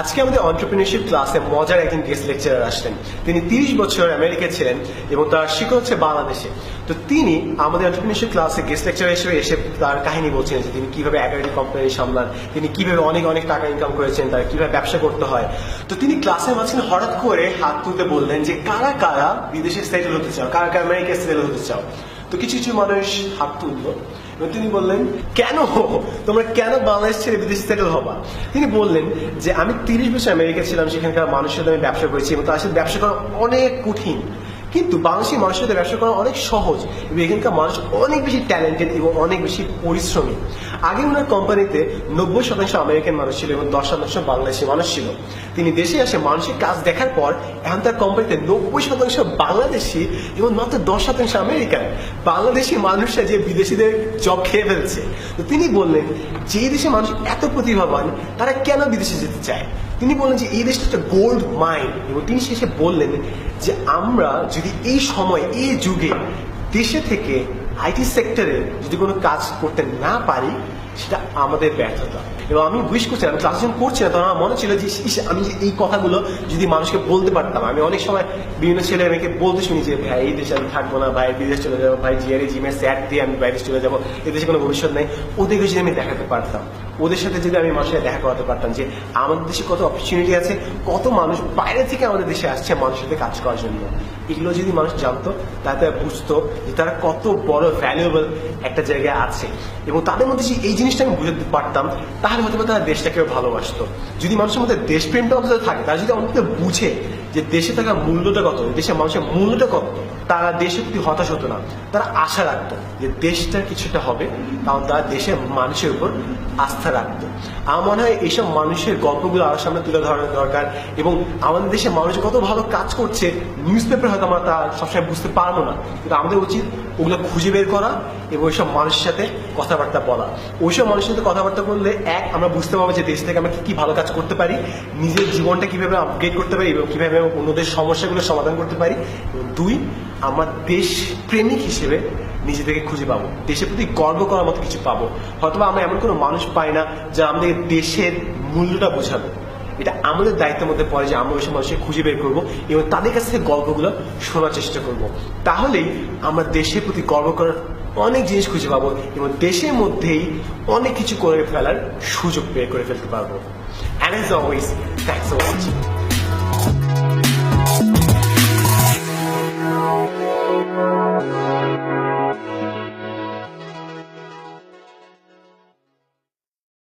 আজকে আমাদের অন্টারপ্রিনিয়রশিপ ক্লাসে মজার একজন গেস্ট লেকচারার আসলেন। তিনি তিরিশ বছর আমেরিকায় ছিলেন এবং তার শিক্ষা হচ্ছে বাংলাদেশে। তো তিনি আমাদের অন্টারপ্রিনিয়রশিপ ক্লাসে গেস্ট লেকচার হিসেবে এসে তার কাহিনী বলছেন যে তিনি কীভাবে এগারোটি কোম্পানি সামলান, তিনি কীভাবে অনেক অনেক টাকা ইনকাম করেছেন, তার কীভাবে ব্যবসা করতে হয়। তো তিনি ক্লাসের মাঝখানে হঠাৎ করে হাত তুলতে বললেন যে কারা কারা বিদেশে সেটেল হতে চাও, কারা কারা আমেরিকায় সেটেল হতে চাও? তো কিছু কিছু মানুষ হাত তুললো। এবং তিনি বললেন, কেন? তোমরা কেন বাংলাদেশ ছেড়ে বিদেশ সেটেল হবা? তিনি বললেন যে, আমি তিরিশ বছর আমেরিকা ছিলাম, সেখানকার মানুষের সাথে আমি ব্যবসা করেছি এবং তার সাথে ব্যবসা করা অনেক কঠিন। কিন্তু বাংলাদেশি মানুষের সাথে ব্যবসা করা অনেক সহজ এবং এখানকার মানুষ অনেক বেশি ট্যালেন্টেড এবং অনেক বেশি পরিশ্রমী। আগে ওনার কোম্পানিতে নব্বই শতাংশ আমেরিকান মানুষ ছিল এবং দশ শতাংশ বাংলাদেশি মানুষ ছিল। তিনি দেশে আসে মানুষের কাজ দেখার পর এখন তার কোম্পানিতে নব্বই শতাংশ বাংলাদেশি এবং মাত্র দশ শতাংশ আমেরিকান। বাংলাদেশি মানুষরা যে বিদেশিদের জব খেয়ে ফেলছে। তো তিনি বললেন, যে দেশে মানুষ এত প্রতিভাবান, তারা কেন বিদেশে যেতে চায়? তিনি বললেন যে এই দেশটা একটা গোল্ড মাইন এবং তিনি শেষে বললেন যে আমরা যদি এই সময়, এই যুগে দেশে থেকে আইটি সেক্টরে যদি কোনো কাজ করতে না পারি, সেটা আমাদের ব্যর্থতা। এবং আমি উইশ করছি আমি ক্লাস যখন করছি না, তখন আমার মনে ছিল যে আমি এই কথাগুলো যদি মানুষকে বলতে পারতাম, আমি অনেক সময় বিভিন্ন ছেলে মেয়েকে বলতে শুনি যে, ভাই, এই দেশে আমি থাকব না, ভাই বিদেশ চলে যাব, ভাই জিয়ারে জিমে স্যাট দিয়ে আমি বাইরে চলে যাব, এই দেশে কোনো ভবিষ্যৎ নেই। ওদেরকে যদি আমি দেখাতে পারতাম ওদের সাথে যদি আমি মানুষের দেখা করাতে পারতাম যে আমাদের দেশে কত অপরচুনিটি আছে, কত মানুষ বাইরে থেকে আমাদের দেশে আসছে মানুষের সাথে কাজ করার জন্য। এগুলো যদি মানুষ জানতো তাহলে তারা বুঝতো যে তারা কত বড় ভ্যালুয়েবল একটা জায়গায় আছে। এবং তাদের মধ্যে যে এই জিনিসটা আমি বুঝতে পারতাম, তাহলে হয়তো তারা দেশটাকেও ভালোবাসতো। যদি মানুষের মধ্যে দেশপ্রেমটা অন্তত থাকে, তারা যদি অন্তত বুঝে যে দেশে থাকার মূল্যটা কত দেশের মানুষের মূল্যটা কত, তারা দেশের প্রতি হতাশ হতো না। তারা আশা রাখত যে দেশটা কিছুটা হবে, কারণ তারা দেশের মানুষের উপর আস্থা রাখত। আমার মনে হয় এইসব মানুষের গল্পগুলো আরও সামনে তুলে ধরার দরকার, এবং আমাদের দেশের মানুষ কত ভালো কাজ করছে নিউজ পেপার হয়তো আমরা তা সবসময় বুঝতে পারব না, কিন্তু আমাদের উচিত ওগুলো খুঁজে বের করা এবং ওইসব মানুষের সাথে কথাবার্তা বলা। ওইসব মানুষের সাথে কথাবার্তা বললে, এক, আমরা বুঝতে পারব যে দেশ থেকে আমরা কী ভালো কাজ করতে পারি, নিজের জীবনটা কীভাবে আপগ্রেড করতে পারি এবং কীভাবে অন্যদের সমস্যাগুলো সমাধান করতে পারি। দুই, আমার দেশ প্রেমিক হিসেবে নিজেদেরকে খুঁজে পাবো। দেশের প্রতি গর্ব করার মতো কিছু পাবো। হয়তোবা আমরা এমন কোনো মানুষ পাই না যা আমাদের দেশের মূল্যটা বোঝাবে। এটা আমাদের দায়িত্বের মধ্যে পড়ে যে আমরা ওইসব মানুষকে খুঁজে বের করব এবং তাদের কাছ থেকে গল্পগুলো শোনার চেষ্টা করব। তাহলেই আমরা দেশের প্রতি গর্ব করার অনেক জিনিস খুঁজে পাবো এবং দেশের মধ্যেই অনেক কিছু করে ফেলার সুযোগ বের করে ফেলতে পারব। And as always thanks for watching